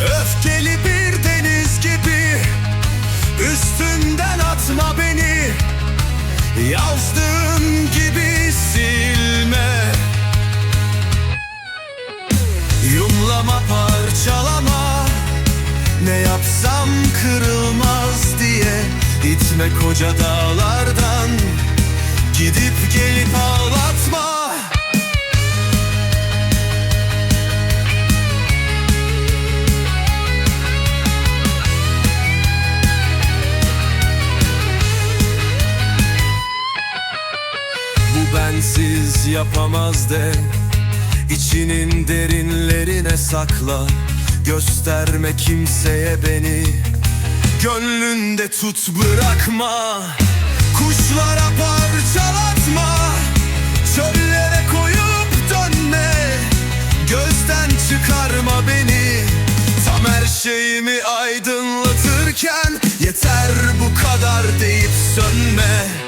Öfkeli bir deniz gibi Üstünden atma beni. Yazdığın gibi silme. Yumlama parçalama. Ne yapsam kırılmaz diye İtme koca dağlardan Bu bensiz yapamaz de. İçinin derinlerine sakla. Gösterme kimseye beni. Gönlünde tut bırakma. Kuşlara parçalatma. Çöllere koyup dönme. Gözden çıkarma beni. Tam her şeyimi aydınlatırken Yeter bu kadar deyip sönme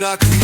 bırakmıyor